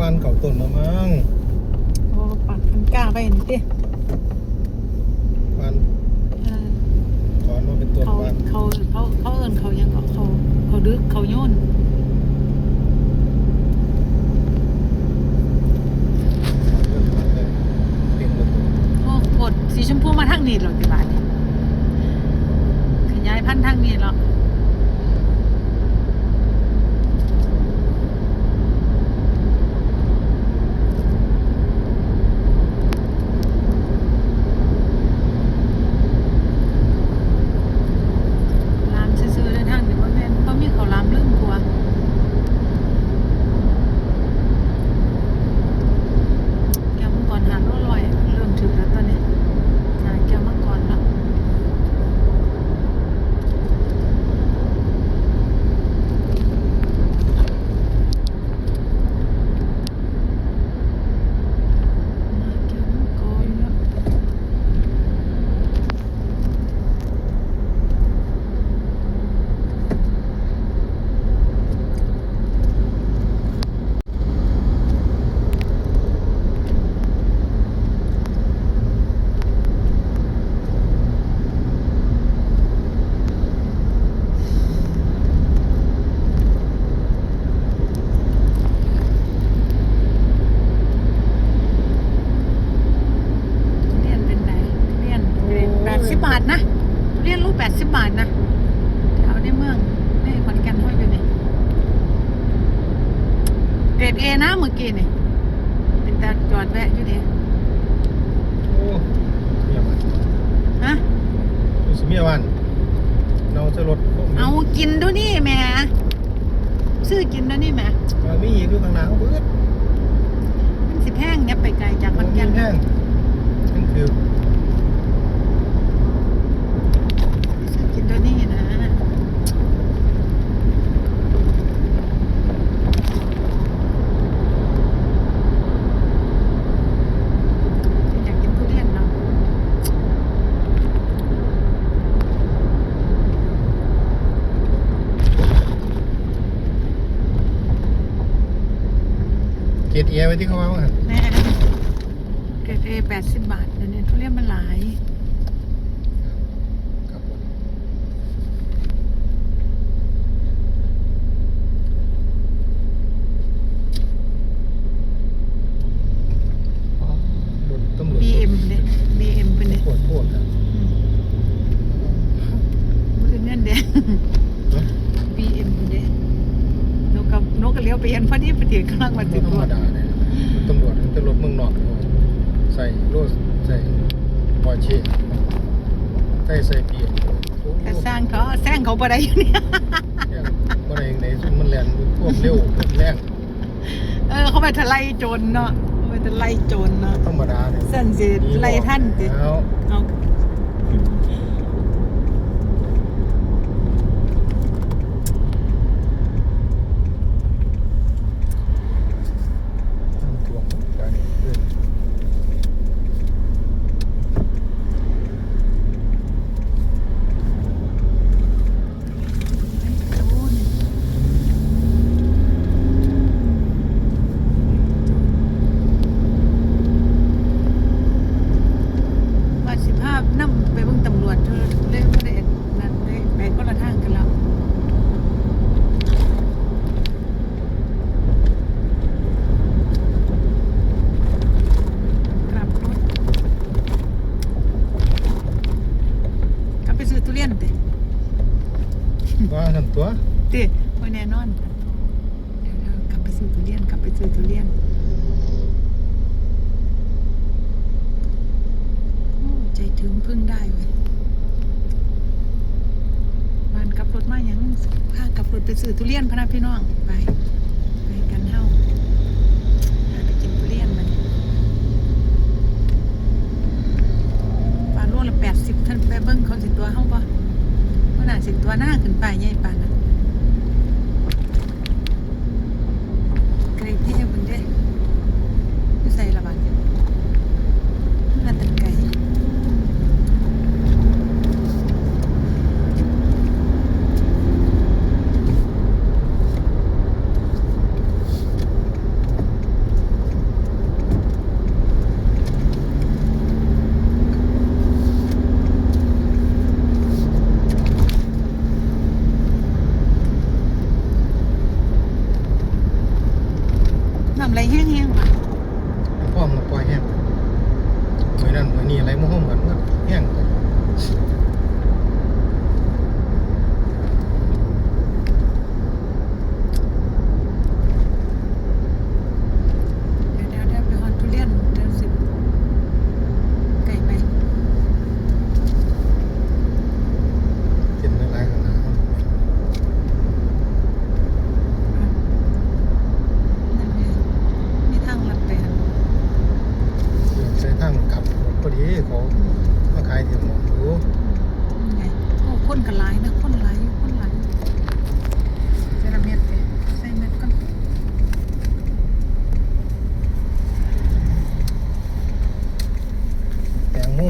วันเก่าต้นมามั้งโอ้ปัดมันกล้าไปเห็นดิวันเอนวันาเป็นต้นเขาเขาเขาเขาเอินเขายังเขาเขาเขาดึกเขาโยนโอ้กดสีชมพูมาทางนีดเหรอที่บ้านีางช่างฟิวชอบกิตัวนี้นะอยากกินทุเรีนเนาะเกตเอียไว้ที่เขาว่าว่ เขาบ่ได้เนี่ยบ่ได้ในซุ่มมันแล่พวกเร็วพวกแรงเออ เขาไปทะไลโจนเนาะเขาไปทะไลโจนเนาะธรรมดาเนี่ยส้นสิไลท่านติเอาเอา ว่าทำตัวติไว้แน่นอนเดี๋ยวเรากลับไปซื้อทุเรียนกลับไปซื้อทุเรียนโอ้ใจถึงพึ่งได้เว้ยบ้านกลับรถมาอย่างพากลับรถไปซื้อทุเรียนพะนะพี่น้องไปกันเฮ้าพาไปกินทุเรียนมัน ปลาโลละแปดสิบท่านไปเบิ้งเขาสิตัวเฮาบ่เขาน่าสิตัวหน้าขึ้นไปใหญ่ปานนั้นเกรดที่บนเด้อยู่ใส่ละบาดน่าตันไก่น้ำไหลแห้งๆว่ะ พ่อมาปล่อยแห้งเหมือนนั่นเหมือนนี่อะไรมั่วเหมือนว่าแห้งไป เดี๋ยวเดี๋ยวเดี๋ยวไปฮอนทุเรียนเดี๋ยวสิไก่ไป กินอะไรกันนะ นั่นไงมีทางลัดไปหั่น เดินใช้ทางกลับรถพอดีเขามาขายเถียงหมองอยู่ นั่นไงโอ้คนก็หลายนะคนหลายอยู่คนหลายเซราเม็ดเด้ใส่เม็ดก่อน แตงโม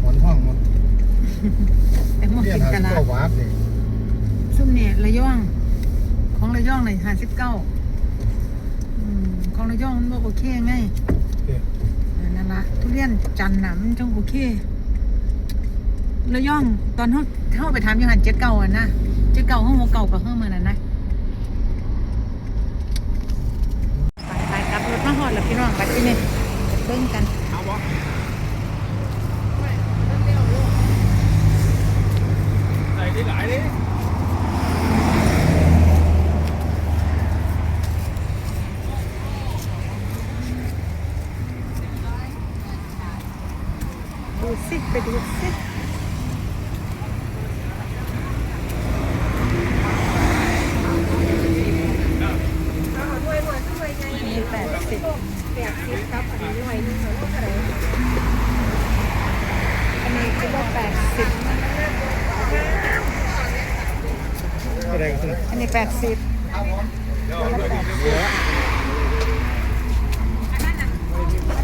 หมอนห้องหมัน แต่หมดเรียนติดหาตสิบลาดเก้าบาทนี่ซุ่มเนี่ยระย่อง ของระย่องเลยห้าสิบเก้าของระย่องมันบ่โอเคไงเอ้ยเออนั่นละทุเรียนจันทร์น่ะมันจังโอเค ระย่องตอนเขาเขาไปถามอยูหันเจ็ดเก้าอะนะเจ็ดเก้าห้องหัวเก่ากับห้องมันน่ะนะไปไปกลับรถมาหอดแล้วพี่น้องไปที่นี่เบิ่งกันไหนดิไหนดิูสิ ไปดูสินี่แปดสิบอันนี้คิดว่าแปดสิบอะไรกันอันนี้แปดสิบ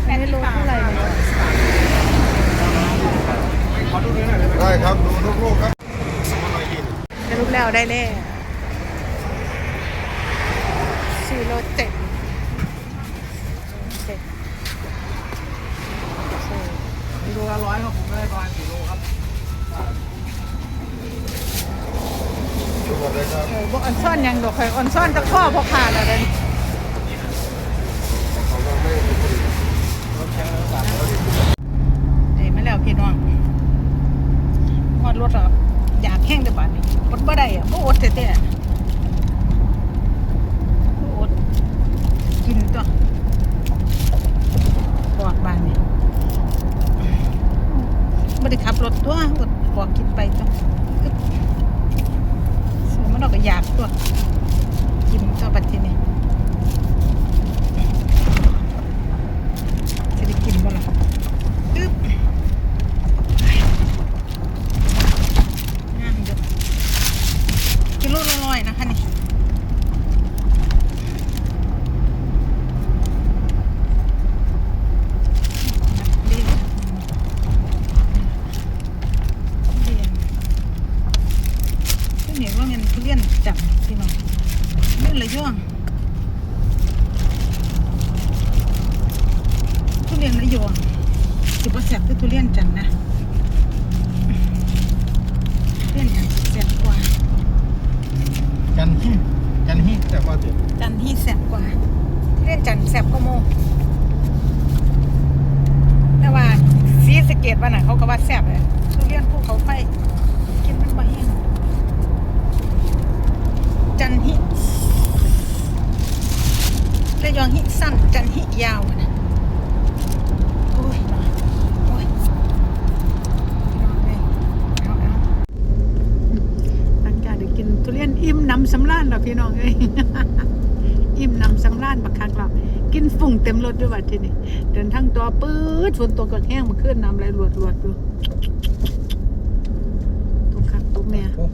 ไม่รู้เท่าไหร่เลย ได้ครับ ดูทุกลูกครับ สรุปแล้ว ได้เลยสี่โลเจ็ดเจ็ดสี่กิโลละร้อยครับผมได้ประมาณกี่โลครับหมดเลยครับเออบอกอันซ่อนยังดอกเคยอันซ่อนตะข้อพอขาดแล้วเลยได้มาแล้วพี่น้องหอดรถอะอยากแห้งแต่บาดนี้อดบ่ได้อะบ่อดแต่แต่บ่อดกินตัวปอดบานนี่บ่ได้ขับรถตัวอดบอกกินไปตัวอึ๊บเสือมันออกก็อยากตัว กินตัวบัดทีนี้ กินบ่ล่ะตึ๊บงามอยู่กิโลละร้อยนะคะนี่เรียนเรียนที่นี่ว่าเงินทุเรียนจับพี่น้องเล่นระย่องทุเรียนระยอง สิบแสบคือทุเรียนจันทร์นะทุเรียนจันทร์แสบกว่ากันฮิกันฮิแต่พอถึงจันทร์ที่แสบกว่าทุเรียนจันทร์แสบกว่าโมแต่ว่าซีสะเกตว่าน่ะเขาก็ว่าแสบเลยทุเรียนภูเขาไฟกินมันบ่แห้งจันทร์ฮิระยองฮิสั้นจันทร์ฮิยาวนะโอ้ยโอ้ยเอาเลยเอาเอาหลังจากได้กินทุเรียนอิ่มหน้ำสำราญแล้วพี่น้องเอ้ยอิ่มน้ำสำราญบักคักเรากินฝุ่งเต็มรถด้วยว่าทีนี้เดินทางตัวปื๊ดฝนตกกับแห้งมาขึ้นน้ำไหลรวดรวดอยู่ตกคักตกแม่โอ้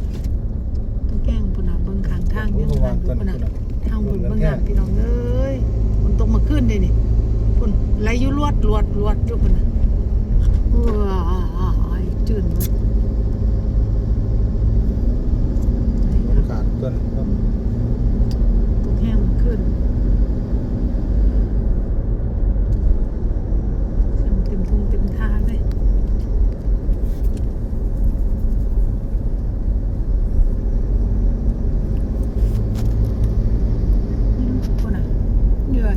ตกแห้งพุ่นน่ะเบิ่งข้างทางโหยังวางอยู่ต้นพุ่นน่ะคุณทางบุญเบิ่งน้ำพี่น้องเอ้ยฝนตกมาขึ้นเลยนี่พุ่นไหลอยู่รวดรวดรวดอยู่พุ่นน่ะว้ายจืดหมด ขาด ต้นครับตกแห้งขึ้นเต็มทุ่งเต็มทางเลยคนอะเหนื่อย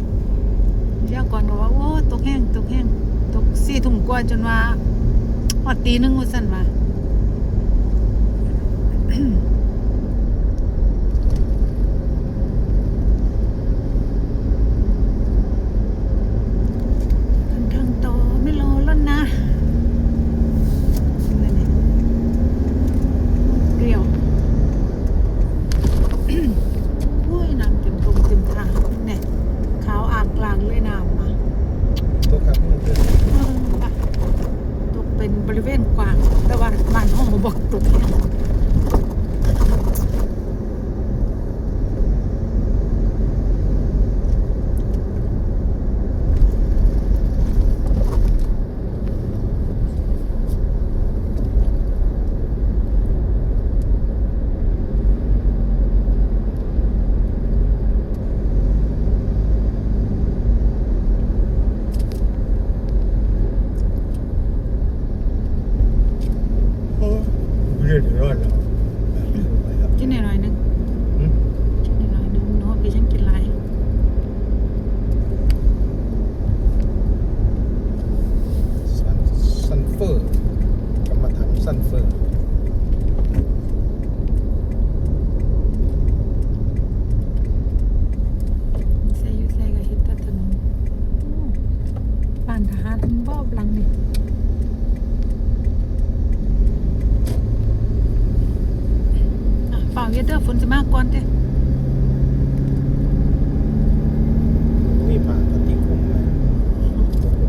ยาก่อนบอกว่าโอ้ตกแห้งตกแห้งตกสี่ทุ่มกว่าจนว่าหอดตีหนึงว่าสั่นว่า คันทางต่อไม่รอแล้วนะนั่นนี่เรียว โอ้ยน้ำเต็มตรงเต็มทางเนี่ยขาวอ่างกลางเลยน้ำมา ตัวครับนี่คือ เออว่ะตกเป็นบริเวณกว้าง แต่ว่าบ้านห้องบ่บอกตกเนี่ยโอ้เรียนรอดแล้วไปครับ กินหน่อยๆนึง หืม กินหน่อยๆนึงเนาะพี่ฉันกินไร ซันซันเฟอร์กรรมฐานซันเฟอร์ ใส่อยู่ใส่กับเฮ็ดแต่ถนนโอ้บ้านทหารบ่บลังนี่อะฝ่ากเฮ็ดเด้อฝนสิมาก่อนเด้ มีผ่านปฏิคุมเลยสบาย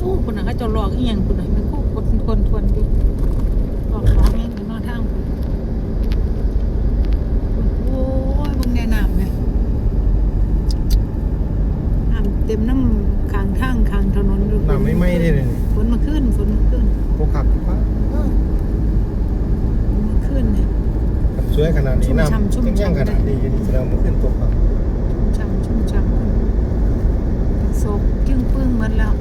โอ้คุณน่ะเขาเจะหลอกอีหยังคุณน่ะมันคู่คนคนทวนอยู่หลอกหลอกแม่งอยู่นอกทางพุ่นโอ้ยเบิ่งแนะน้ำแม่น้ำเต็มน้ำข้างทางข้างถนนอยู่ ๆน้ำไม่ไหม้ได้เลยนี่ ฝนมาขึ้นฝนมาขึ้น โคขับที่ป้า ฝนมาขึ้นเนี่ย สวยขนาดนี้น้ำ ชุ่มฉ่ำชุ่มยังยังฉ่ำขนาดนี้อยู่ดีแสดงว่ามันขึ้นตกครับช่ำชุ่มช่ำเป็นโศกจึ้งปึ้งหมดแล้ว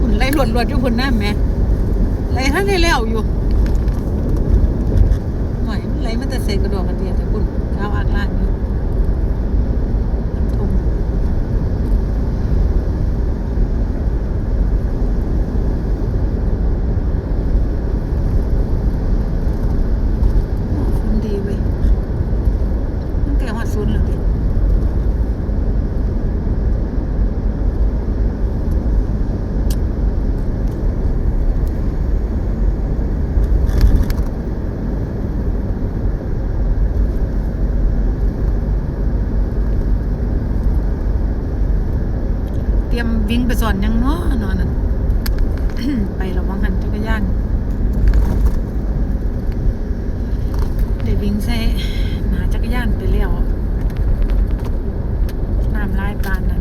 หุ่นไล่หลวดหลวดอยู่หุ่นน้ำแม่ไล่ท่านได้แล้วอยู่หน่อยมันไล่มันแต่เศษกระดอกกระเดียดแต่คุณข้าวอากลานอยู่ วิ่งไปสอนยังเนาะนอนนั่นไประวังหันจักรยานเด้วิ่งใส่หนาจักรยานไปแล้วน้ำลายปานนะ